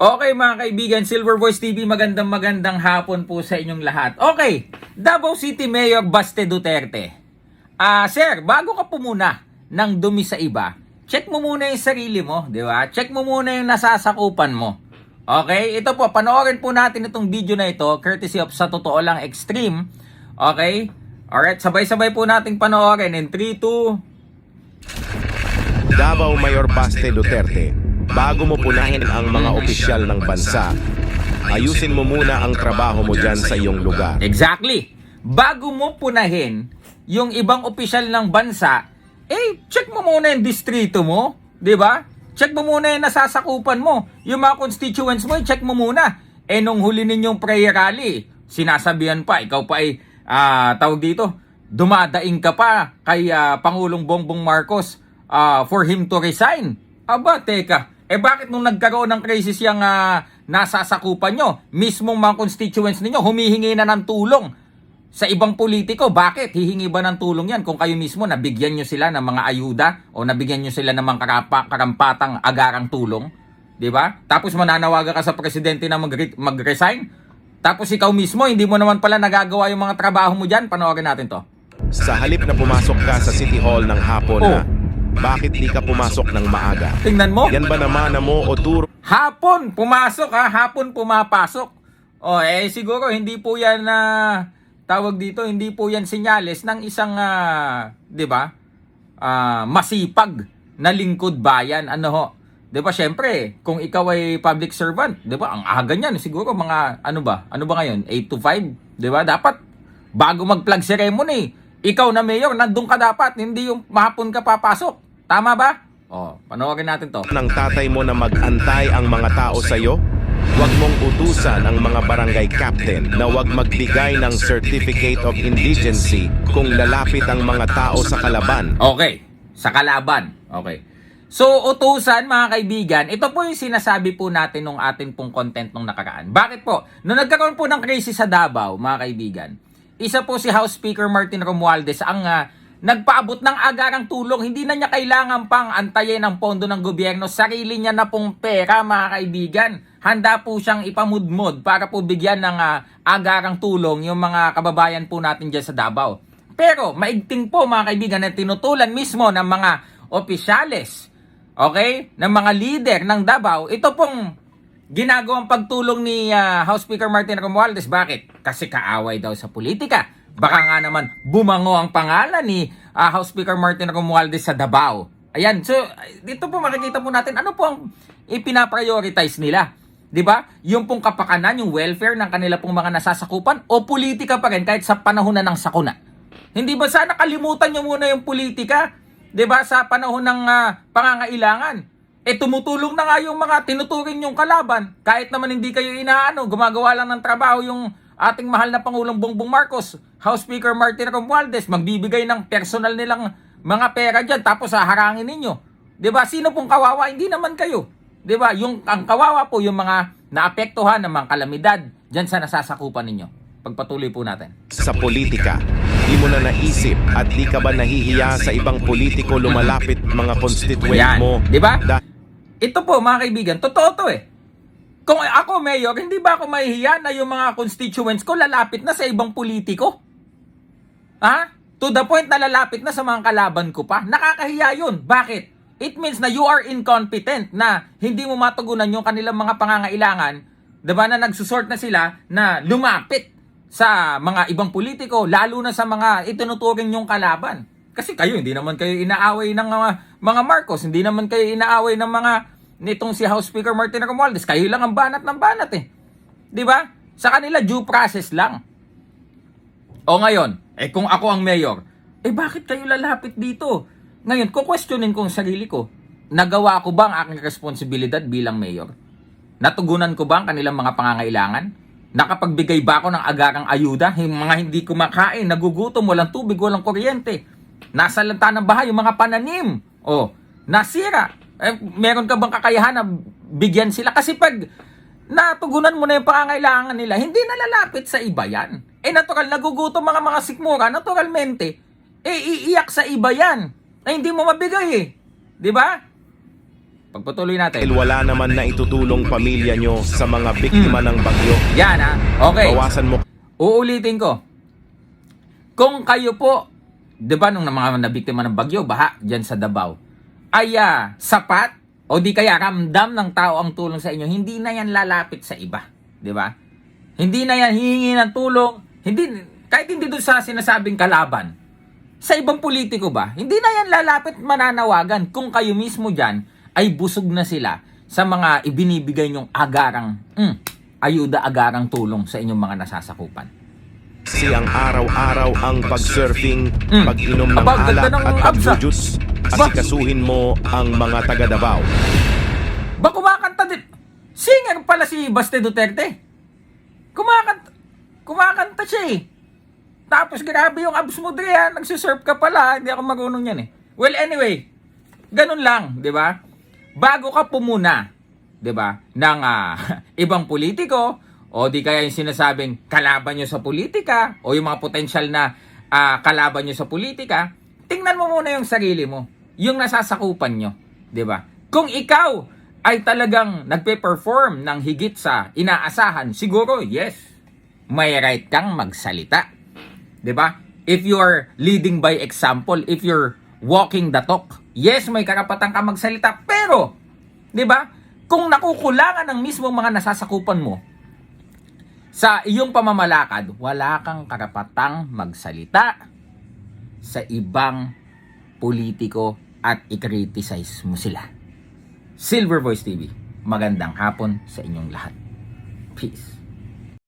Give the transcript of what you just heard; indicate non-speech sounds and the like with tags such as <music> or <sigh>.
Okay mga kaibigan, Silver Voice TV, magandang magandang hapon po sa inyong lahat. Okay, Davao City Mayor Baste Duterte. Ah, sir, bago ka po muna ng dumi sa iba, check mo muna yung sarili mo, di ba? Check mo muna yung nasasakupan mo. Okay, ito po, panoorin po natin itong video na ito, courtesy of sa totoo lang extreme. Okay? Alright, sabay-sabay po nating panoorin in 3, 2, Davao Mayor Baste Duterte, bago mo punahin ang mga opisyal ng bansa, ayusin mo muna ang trabaho mo dyan sa iyong lugar. Exactly. Bago mo punahin yung ibang opisyal ng bansa, eh, check mo muna yung distrito mo. di ba? Check mo muna yung nasasakupan mo. Yung mga constituents mo, check mo muna. Eh, nung huli ninyong prayer rally, sinasabihan pa, ikaw pa ay, ah, tawag dito, dumadaing ka pa kay ah, Pangulong Bongbong Marcos ah, for him to resign. Aba, teka. Eh bakit nung nagkaroon ng crisis yung ah, nasasakupan nyo, mismong mga constituents ninyo humihingi na ng tulong sa ibang politiko. Bakit? Hihingi ba ng tulong yan kung kayo mismo nabigyan nyo sila ng mga ayuda o nabigyan nyo sila ng mga karapa, karampatang agarang tulong? Di ba? Tapos mananawagan ka sa presidente na mag- mag-resign? Tapos ikaw mismo, hindi mo naman pala nagagawa yung mga trabaho mo dyan? Panoorin natin to. Sa halip na pumasok ka sa City Hall ng hapon na, bakit di ka pumasok ng maaga? Tingnan mo. Yan ba naman na mo o turo Hapon, pumasok ha, hapon pumapasok. O eh siguro hindi po yan na tawag dito, hindi po yan senyales ng isang ah, 'di ba? Ah, masipag na lingkod bayan. Ano ho? 'Di ba syempre, kung ikaw ay public servant, 'di ba? Ang aga niyan siguro mga ano ba? Ano ba ngayon? 8 to 5, 'di ba? Dapat bago mag-flag ceremony, ikaw na mayor, nandun ka dapat, hindi yung mahapon ka papasok. Tama ba? Oh, panoorin natin to. ng tatay mo na mag-antay ang mga tao sa iyo? Huwag mong utusan ang mga barangay captain na huwag magbigay ng Certificate of Indigency kung lalapit ang mga tao sa kalaban. Okay. Sa kalaban. Okay. So, utusan mga kaibigan, ito po yung sinasabi po natin nung atin pong content nung nakaraan. Bakit po? Nung nagkaroon po ng crisis sa Davao, mga kaibigan, isa po si House Speaker Martin Romualdez ang ah, nagpaabot ng agarang tulong. Hindi na niya kailangan pang antayin ang pondo ng gobyerno. Sarili niya na pong pera, mga kaibigan. Handa po siyang ipamudmod para po bigyan ng ah, agarang tulong yung mga kababayan po natin dyan sa Davao. Pero maigting po mga kaibigan na tinutulan mismo ng mga opisyales, okay, ng mga leader ng Davao, ito pong ginagawang pagtulong ni ah, House Speaker Martin Romualdez. Bakit? Kasi kaaway daw sa politika. Baka nga naman bumango ang pangalan ni ah, House Speaker Martin Romualdez sa Davao. Ayan, so dito po makikita po natin ano po ang ipinaprioritize nila. 'Di ba? Yung pong kapakanan, yung welfare ng kanila pong mga nasasakupan o politika pa rin kahit sa panahon na ng sakuna. Hindi ba sana kalimutan nyo muna yung politika? 'Di ba sa panahon ng ah, pangangailangan? Eh tumutulong na nga yung mga tinuturing yung kalaban. Kahit naman hindi kayo inaano, gumagawa lang ng trabaho yung ating mahal na Pangulong Bongbong Marcos, House Speaker Martin Romualdez, magbibigay ng personal nilang mga pera dyan, tapos haharangin ninyo. 'Di ba? Sino pong kawawa? Hindi naman kayo. 'Di ba? Yung ang kawawa po yung mga naapektuhan ng mga kalamidad diyan sa nasasakupan ninyo. Pagpatuloy po natin. Sa politika, di mo na naisip at di ka ba nahihiya sa ibang politiko lumalapit mga constituent Yan. mo? 'Di ba? Ito po mga kaibigan, totoo to eh. Kung ako mayor, hindi ba ako mahihiya na yung mga constituents ko lalapit na sa ibang politiko? Ha? To the point na lalapit na sa mga kalaban ko pa. Nakakahiya yun. Bakit? It means na you are incompetent na hindi mo matugunan yung kanilang mga pangangailangan. Diba na nagsusort na sila na lumapit sa mga ibang politiko, lalo na sa mga itinuturing yung kalaban. Kasi kayo, hindi naman kayo inaaway ng mga, mga Marcos, hindi naman kayo inaaway ng mga nitong si House Speaker Martin Romualdez. Kayo lang ang banat ng banat eh. 'Di ba? Sa kanila due process lang. O ngayon, eh kung ako ang mayor, eh bakit kayo lalapit dito? Ngayon, kukwestiyonin ko ang sarili ko. Nagawa ko ba ang aking responsibilidad bilang mayor? Natugunan ko ba ang kanilang mga pangangailangan? Nakapagbigay ba ako ng agarang ayuda? Yung mga hindi kumakain, nagugutom, walang tubig, walang kuryente. Nasa lanta ng bahay, yung mga pananim. O, nasira. Eh, meron ka bang kakayahan na bigyan sila? Kasi pag natugunan mo na yung pangangailangan nila, hindi na lalapit sa iba yan. Eh natural, nagugutom mga mga sikmura, naturalmente, eh iiyak sa iba yan. Na hindi mo mabigay eh. Di ba? Pagpatuloy natin. dahil wala naman na itutulong pamilya nyo sa mga biktima ng bagyo. Yan ha. Okay. Bawasan mo Uulitin ko. Kung kayo po, 'di ba nung mga nabiktima ng bagyo, baha diyan sa Davao, ay ah, sapat o di kaya ramdam ng tao ang tulong sa inyo, hindi na yan lalapit sa iba, 'di ba? Hindi na yan hihingi ng tulong, hindi kahit hindi doon sa sinasabing kalaban. Sa ibang politiko ba, hindi na yan lalapit mananawagan kung kayo mismo diyan ay busog na sila sa mga ibinibigay nyong agarang mm, ayuda agarang tulong sa inyong mga nasasakupan. Kasi ang araw-araw ang pag-surfing, Mm. pag-inom ng Aba, ganda alak ng at absa. pag-jujus. Asikasuhin mo ang mga taga Davao. Ba kumakanta din? Singer pala si Baste Duterte. Kumakanta, kumakanta siya eh. Tapos grabe yung abs mo, Dre, ha? Nagsisurf ka pala. Hindi ako marunong yan eh. Well, anyway, ganun lang, di ba? Bago ka pumuna, di ba, ng ah, <laughs> ibang politiko, o di kaya yung sinasabing kalaban nyo sa politika, o yung mga potensyal na ah, kalaban nyo sa politika, tingnan mo muna yung sarili mo. Yung nasasakupan nyo, ba? Kung ikaw ay talagang nagpe-perform ng higit sa inaasahan, siguro, yes, may right kang magsalita. ba? If you are leading by example, if you're walking the talk, yes, may karapatan ka magsalita, pero 'di ba? Kung nakukulangan ng mismo mga nasasakupan mo sa iyong pamamalakad, wala kang karapatang magsalita sa ibang politiko at i-criticize mo sila. Silver Voice TV, magandang hapon sa inyong lahat. Peace.